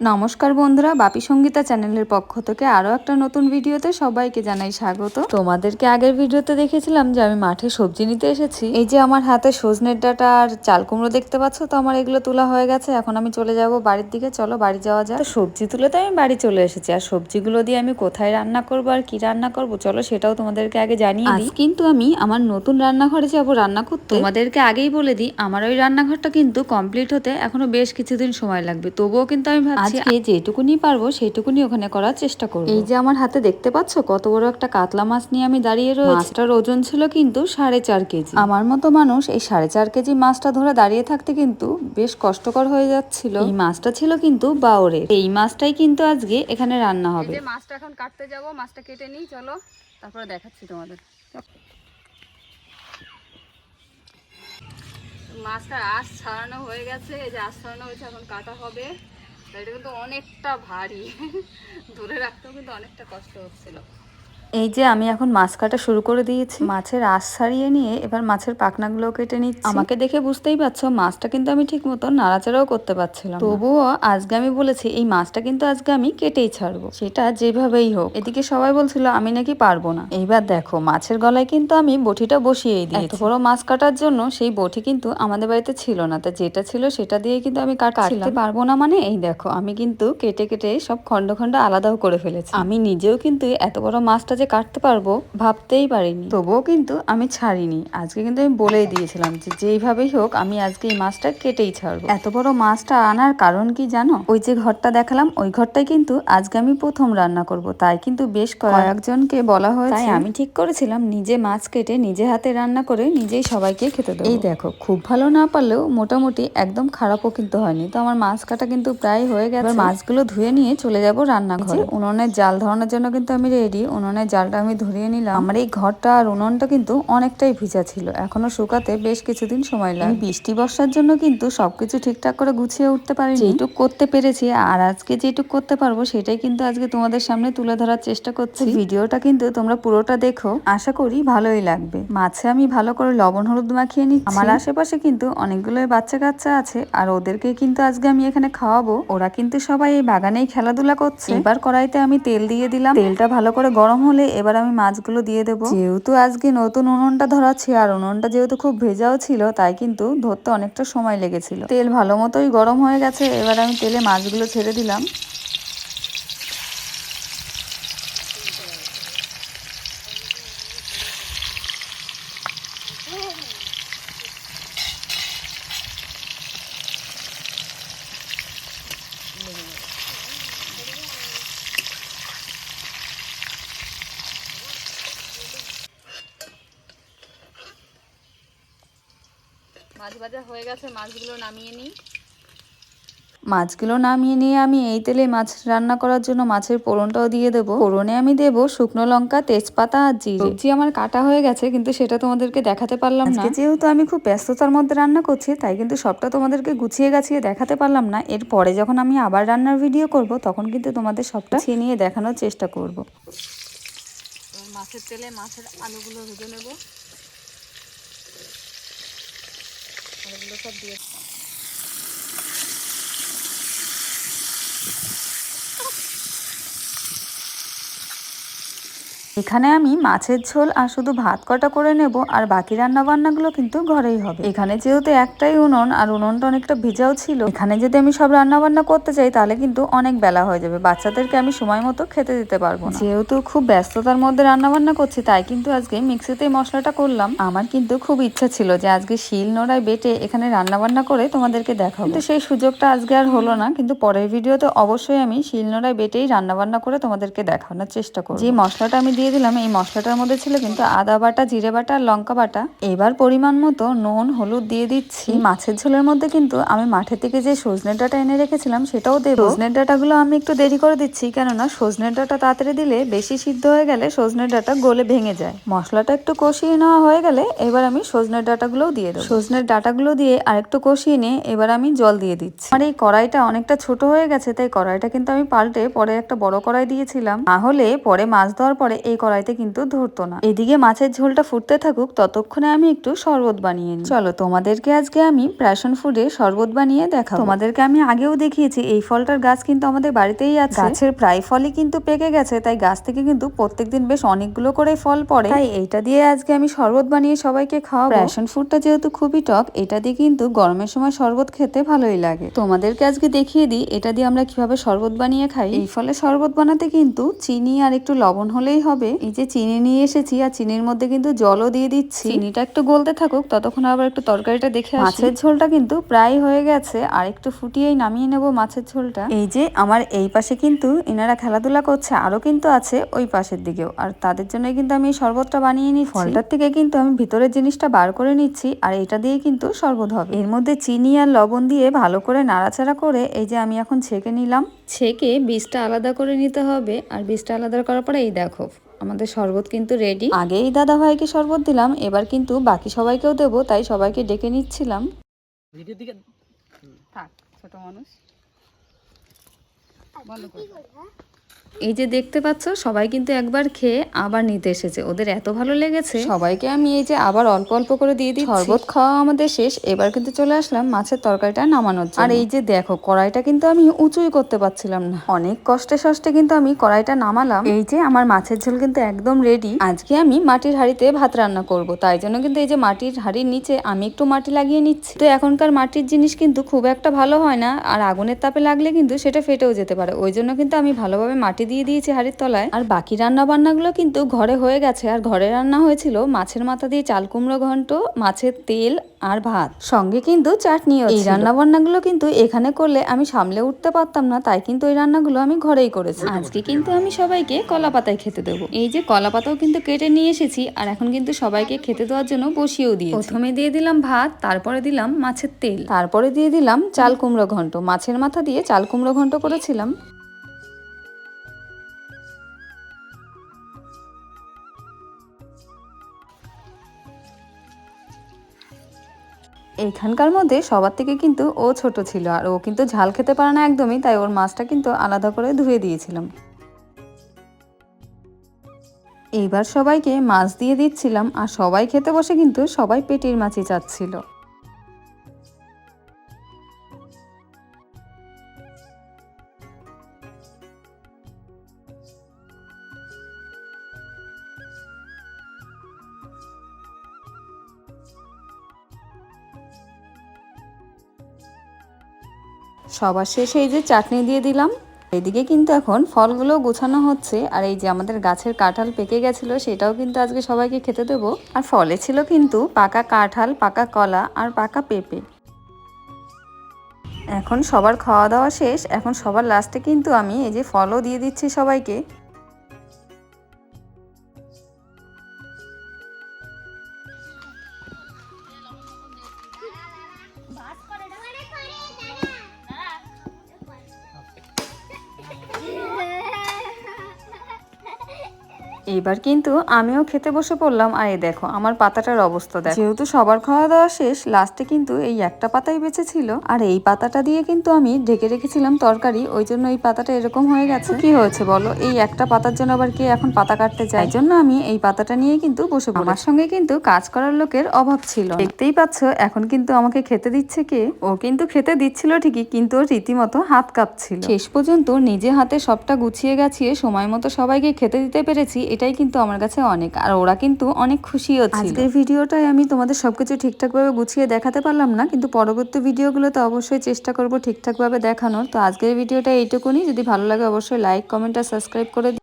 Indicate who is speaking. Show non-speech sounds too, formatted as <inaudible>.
Speaker 1: নমস্কার বন্ধুরা বাপি সঙ্গীতা চ্যানেলের পক্ষ থেকে আরও একটা নতুন ভিডিওতে সবাইকে জানাই স্বাগত। তোমাদেরকে আগের ভিডিওতে দেখেছিলাম যে আমি মাঠে সবজি নিতে এসেছি। এই যে আমার হাতে সজনের ডাটা আর চাল কুমড়ো দেখতে পাচ্ছ তো আমার এগুলো তোলা হয়ে গেছে এখন আমি চলে যাব বাড়ির দিকে চলো বাড়ি যাওয়া যায় সবজি তুলে তো আমি বাড়ি চলে এসেছি আর সবজিগুলো দিয়ে আমি কোথায় রান্না করব আর কি রান্না করব চলো সেটাও তোমাদেরকে আগে জানিয়ে দিই। কিন্তু আমি আমার নতুন রান্নাঘরে যাব রান্না করতে। তোমাদেরকে আগেই বলে দিই আমার ওই রান্নাঘরটা কিন্তু কমপ্লিট হতে এখনও বেশ কিছুদিন সময় লাগবে তবুও কিন্তু আমি আজকে যেটুকুনি পারব সেটুকুনি ওখানে করার চেষ্টা করব। এই যে আমার হাতে দেখতে পাচ্ছ কত বড় একটা কাতলা মাছ নিয়ে আমি দাঁড়িয়ে রয়েছি। মাছটার ওজন ছিল কিন্তু সাড়ে চার কেজি। আমার মতো মানুষ এই সাড়ে চার কেজি মাছটা ধরে দাঁড়িয়ে থাকতে কিন্তু বেশ কষ্টকর হয়ে যাচ্ছিল। এই মাছটা ছিল কিন্তু বাওরের। এই মাছটাই কিন্তু আজকে এখানে রান্না হবে।
Speaker 2: যে মাছটা এখন কাটতে যাব মাছটা কেটে নিই চলো। তারপরে দেখাচ্ছি তোমাদের। মাছটা আঁশ ছাড়ানো হয়ে গেছে এই যে আঁশ ছাড়ানো হয়েছে এখন কাটা হবে। এটা কিন্তু অনেকটা ভারী। <laughs> ধরে রাখতেও কিন্তু অনেকটা কষ্ট হচ্ছিল।
Speaker 1: এই যে আমি এখন মাছ কাটা শুরু করে দিয়েছি। মাছের আশ ছাড়িয়ে নিয়ে এবার মাছের পাখনাগুলো কেটে নিচ্ছি। আমাকে দেখে বুঝতেই পারছ মাছটা কিন্তু আমি ঠিক মতো নাড়াচাড়াও করতে পারছিলাম না। তবুও আজকে আমি বলেছি এই মাছটা কিন্তু আজকে আমি কেটেই ছাড়বো। সেটা যেভাবেই হোক। এদিকে সবাই বলছিল আমি নাকি পারব না। এইবার দেখো মাছের গলায় কিন্তু আমি বটিটা বসিয়েই দিই এত বড় মাছ কাটার জন্য সেই বটি কিন্তু আমাদের বাড়িতে ছিল না। তা যেটা ছিল সেটা দিয়ে কিন্তু আমি কাটতে পারব না মানে এই দেখো আমি কিন্তু কেটে কেটে সব খন্ড খন্ড আলাদাও করে ফেলেছি। আমি নিজেও কিন্তু এত বড় মাছটা যে কাটতে পারব ভাবতেই পারিনি। তবুও কিন্তু আমি ছাড়িনি। আজকে কিন্তু আমি বলেই দিয়েছিলাম যে যেইভাবেই হোক আমি আজকে এই মাছটা কেটেই ছাড়বো। এত বড় মাছটা আনার কারণ কি জানো? ওই যে ঘরটা দেখালাম ওই ঘরটাই কিন্তু আজকে আমি প্রথম রান্না করব। তাই কিন্তু বেশ কয়েকজনকে বলা হয়েছে। তাই আমি ঠিক করেছিলাম নিজে মাছ কেটে নিজে হাতে রান্না করে নিজেই সবাইকে খেতে দেবো। এই দেখো খুব ভালো না পারলেও মোটামুটি একদম খারাপও কিন্তু হয়নি। তো আমার মাছ কাটা কিন্তু প্রায় হয়ে গেছে। মাছগুলো ধুয়ে নিয়ে চলে যাব রান্নাঘরে। উনুনের জাল ধরানোর জন্য কিন্তু আমি রেডি উনুনের জালটা আমি ধরিয়ে নিলাম। আমার এই ঘরটা আর উনুনটা কিন্তু অনেকটাই ভিজা ছিল। এখনও শুকাতে বেশ কিছুদিন সময় লাগে। বৃষ্টি বর্ষার জন্য কিন্তু সবকিছু ঠিকঠাক করে গুছিয়ে উঠতে পারি যেটুক করতে পেরেছি আর আজকে যেটুক করতে পারব সেটাই কিন্তু আজকে তোমাদের সামনে তুলে ধরার চেষ্টা করছি। ভিডিওটা কিন্তু তোমরা পুরোটা দেখো। আশা করি ভালোই লাগবে। মাছে আমি ভালো করে লবণ হলুদ মাখিয়ে নিচ্ছি। আমার আশেপাশে কিন্তু অনেকগুলোই বাচ্চা কাচ্চা আছে আর ওদেরকে কিন্তু আজকে আমি এখানে খাওয়াবো। ওরা কিন্তু সবাই এই বাগানেই খেলাধুলা করছে। এবার কড়াইতে আমি তেল দিয়ে দিলাম। তেলটা ভালো করে গরম হলে এবার আমি মাছগুলো দিয়ে দেবো। যেহেতু আজকে নতুন উনুনটা ধরাচ্ছি আর উনুনটা যেহেতু খুব ভেজাও ছিল, তাই কিন্তু ধরতে অনেকটা সময় লেগেছিল। তেল ভালো মতোই গরম হয়ে গেছে, এবার আমি তেলে মাছগুলো ছেড়ে দিলাম।
Speaker 2: মাছ ভাজা হয়ে গেছে মাছগুলো নামিয়ে নিই।
Speaker 1: মাছগুলো নামিয়ে নিয়ে আমি এই তেলে মাছ রান্না করার জন্য মাছের পোড়নটাও দিয়ে দেবো। পোড়নে আমি দেব শুকনো লঙ্কা তেজপাতা আর জিরে। সবজি আমার কাটা হয়ে গেছে কিন্তু সেটা তোমাদেরকে দেখাতে পারলাম না। যেহেতু আমি খুব ব্যস্ততার মধ্যে রান্না করছি তাই কিন্তু সবটা তোমাদেরকে গুছিয়ে গাছিয়ে দেখাতে পারলাম না। এর পরে যখন আমি আবার রান্নার ভিডিও করব তখন কিন্তু তোমাদের সবটা ছিনিয়ে দেখানোর চেষ্টা করব।
Speaker 2: মাছের তেলে মাছের আলুগুলো ভেজে নেব। আলুগুলো সব দিয়ে
Speaker 1: এখানে আমি মাছের ঝোল আর শুধু ভাত কটা করে নেব, আর বাকি রান্না বান্নাগুলো কিন্তু ঘরেই হবে। এখানে যেহেতু একটাই উনুন আর উনুনটা অনেকটা ভিজাও ছিল, এখানে যদি আমি সব রান্না বান্না করতে চাই তাহলে কিন্তু অনেক বেলা হয়ে যাবে। বাচ্চাদেরকে আমি সময় মতো খেতে দিতে পারব যেহেতু খুব ব্যস্ততার মধ্যে রান্না বান্না করছি, তাই কিন্তু আজকে মিক্সিতে মশলাটা করলাম। আমার কিন্তু খুব ইচ্ছা ছিল যে আজকে শিল নোড়ায় বেটে এখানে রান্না বান্না করে তোমাদেরকে দেখাবো। কিন্তু সেই সুযোগটা আজকে আর হলো না, কিন্তু পরের ভিডিওতে অবশ্যই আমি শিল নোড়ায় বেটেই রান্না বান্না করে তোমাদেরকে দেখানোর চেষ্টা করব। যে মশলাটা আমি দিয়ে দিলাম এই মশলাটার মধ্যে ছিল কিন্তু আদা বাটা জিরে বাটা লঙ্কা বাটা। এবার পরিমাণ মতো নুন হলুদ দিয়ে দিচ্ছি। মাছের ঝোলের মধ্যে কিন্তু আমি মাঠে থেকে যে সজনে ডাটা এনে রেখেছিলাম সেটাও দেবো। সজনে ডাটাগুলো আমি একটু দেরি করে দিচ্ছি কেননা সজনে ডাটা তাড়াতাড়ি দিলে বেশি সিদ্ধ হয়ে গেলে সজনে ডাটা গলে ভেঙে যায়। মশলাটা একটু কষিয়ে নেওয়া হয়ে গেলে এবার আমি সজনের ডাটাগুলোও দিয়ে দেবো। সজনের ডাটাগুলো দিয়ে আরেকটু কষিয়ে নিয়ে এবার আমি জল দিয়ে দিচ্ছি। আমার এই কড়াইটা অনেকটা ছোট হয়ে গেছে তাই কড়াইটা কিন্তু আমি পাল্টে পরে একটা বড় কড়াই দিয়েছিলাম। না হলে পরে মাছ দেওয়ার পরে এই কড়াইতে কিন্তু ধরতো না। এদিকে মাছের ঝোলটা ফুটতে থাকুক, ততক্ষণে আমি একটু শরবত বানিয়ে নিই। চলো, তোমাদেরকে আজকে আমি প্যাশন ফুডে শরবত বানিয়ে দেখা তোমাদেরকে আমি আগেও দেখিয়েছি, এই ফলটার গাছ কিন্তু আমাদের বাড়িতেই আছে। গাছের প্রায় ফলই কিন্তু পেকে গেছে, তাই গাছ থেকে কিন্তু প্রত্যেকদিন বেশ অনেকগুলো করে ফল পড়ে। তাই এইটা দিয়ে আজকে আমি শরবত বানিয়ে সবাইকে খাওয়াবো। প্যাশন ফুডটা যেহেতু খুবই টক, এটা দিয়ে কিন্তু গরমের সময় শরবত খেতে ভালোই লাগে। তোমাদেরকে আজকে দেখিয়ে দিই, এটা দিয়ে আমরা কীভাবে শরবত বানিয়ে খাই। এই ফলে শরবত বানাতে কিন্তু চিনি আর একটু লবণ হলেই হবে। এই যে চিনি নিয়ে এসেছি আর চিনির মধ্যে কিন্তু জলও দিয়ে দিচ্ছি। চিনিটা একটু গলতে থাকুক ততক্ষণ আবার একটু তরকারিটা দেখে মাছের ঝোলটা কিন্তু প্রায় হয়ে গেছে আর একটু ফুটিয়েই নামিয়ে নেব মাছের ঝোলটা। এই যে আমার এই পাশে কিন্তু এনারা খেলাধুলা করছে আরও কিন্তু আছে ওই পাশের দিকেও আর তাদের জন্য কিন্তু আমি শরবতটা বানিয়ে নিচ্ছি। ফলটার থেকে কিন্তু আমি ভিতরের জিনিসটা বার করে নিচ্ছি আর এটা দিয়ে কিন্তু শরবত হবে। এর মধ্যে চিনি আর লবণ দিয়ে ভালো করে নাড়াচাড়া করে এই যে আমি এখন ছেঁকে নিলাম। ছেঁকে বীজটা আলাদা করে নিতে হবে আর বীজটা আলাদা করার পরে এই দেখো আমাদের শরবত কিন্তু রেডি আগেই দাদা ভাইকে শরবত দিলাম এবার কিন্তু বাকি সবাইকেও দেবো তাই সবাইকে ডেকে নিচ্ছিলাম।
Speaker 2: থাক ছোট মানুষ।
Speaker 1: এই যে দেখতে পাচ্ছ সবাই কিন্তু একবার খেয়ে আবার নিতে এসেছে। ওদের এত ভালো লেগেছে। সবাইকে আমি এই যে আবার অল্প অল্প করে দিয়ে দিই শরবত খাওয়া আমাদের শেষ। এবার কিন্তু চলে আসলাম মাছের তরকারিটা নামানোর জন্য। আর এই যে দেখো কড়াইটা কিন্তু আমি উঁচুই করতে পারছিলাম না। অনেক কষ্টে সষ্টে কিন্তু আমি কড়াইটা নামালাম। এই যে আমার মাছের ঝোল কিন্তু একদম রেডি আজকে আমি মাটির হাঁড়িতে ভাত রান্না করব। তাই জন্য কিন্তু এই যে মাটির হাঁড়ির নিচে আমি একটু মাটি লাগিয়ে নিচ্ছি। তো এখনকার মাটির জিনিস কিন্তু খুব একটা ভালো হয় না। আর আগুনের তাপে লাগলে কিন্তু সেটা ফেটেও যেতে পারে। ওই জন্য কিন্তু আমি ভালোভাবে মাটি দিয়ে দিয়েছি হাড়ির তলায়। আর বাকি রান্না বান্নাগুলো কিন্তু ঘরে হয়ে গেছে। আর ঘরে রান্না হয়েছিল মাছের মাথা দিয়ে চাল কুমড়ো ঘন্ট মাছের তেল আর ভাত। সঙ্গে কিন্তু চাটনিও এই রান্না বান্নাগুলো কিন্তু এখানে করলে আমি সামলে উঠতে পারতাম না তাই কিন্তু এই রান্নাগুলো আমি ঘরেই করেছি। আজকে কিন্তু আমি সবাইকে কলা পাতায় খেতে দেবো। এই যে কলা পাতাও কিন্তু কেটে নিয়ে এসেছি আর এখন কিন্তু সবাইকে খেতে দেওয়ার জন্য বসিয়েও দিই প্রথমে দিয়ে দিলাম ভাত তারপরে দিলাম মাছের তেল। তারপরে দিয়ে দিলাম চাল কুমড়ো ঘন্ট। মাছের মাথা দিয়ে চাল কুমড়ো ঘন্ট করেছিলাম। এইখানকার মধ্যে সবার থেকে কিন্তু ও ছোট ছিল আর ও কিন্তু ঝাল খেতে পারে না একদমই, তাই ওর মাছটা কিন্তু আলাদা করে ধুয়ে দিয়েছিলাম। এইবার সবাইকে মাছ দিয়ে দিচ্ছিলাম আর সবাই খেতে বসে কিন্তু সবাই পেটির মাছই চাচ্ছিল। সবার শেষে এই যে চাটনি দিয়ে দিলাম। এদিকে কিন্তু এখন ফলগুলো গোছানো হচ্ছে, আর এই যে আমাদের গাছের কাঁঠাল পেকে গেছিল, সেটাও কিন্তু আজকে সবাইকে খেতে দেবো। আর ফলে ছিল কিন্তু পাকা কাঁঠাল, পাকা কলা আর পাকা পেঁপে। এখন সবার খাওয়া দাওয়া শেষ, এখন সবার লাস্টে কিন্তু আমি এই যে ফলও দিয়ে দিচ্ছি সবাইকে। এইবার কিন্তু আমিও খেতে বসে পড়লাম। আর এই দেখো, আমার পাতাটার অবস্থা দেখো। যেহেতু সবার খাওয়া দাওয়া শেষ, লাস্টে কিন্তু এই একটা পাতাই বেঁচে ছিল। আর এই পাতাটা দিয়ে কিন্তু আমি ঢেকে রেখেছিলাম তরকারি, ওই জন্য এই পাতাটা এরকম হয়ে গেছে। কি হয়েছে বলো? এই একটা পাতার জন্য আবার কে এখন পাতা কাটতে চাই জন্য আমি এই পাতাটা নিয়ে কিন্তু বসে। আমার সঙ্গে কিন্তু কাজ করার লোকের অভাব ছিল দেখতেই পাচ্ছ, এখন কিন্তু আমাকে খেতে দিচ্ছে কে? ও কিন্তু খেতে দিচ্ছিল ঠিকই, কিন্তু রীতিমতো হাত কাঁপছিল। শেষ পর্যন্ত নিজে হাতে সবটা গুছিয়ে গাছিয়ে সময় মতো সবাইকে খেতে দিতে পেরেছি এটাই কিন্তু আমার কাছে অনেক, আর ওরা কিন্তু অনেক খুশিও ছিল। আজকের ভিডিওটাই আমি তোমাদের সবকিছু ঠিকঠাকভাবে গুছিয়ে দেখাতে পারলাম না, কিন্তু পরবর্তী ভিডিওগুলোতে অবশ্যই চেষ্টা করব ঠিকঠাকভাবে দেখানোর। তো আজকের ভিডিওটা এইটুকুনি, যদি ভালো লাগে অবশ্যই লাইক কমেন্ট আর সাবস্ক্রাইব করে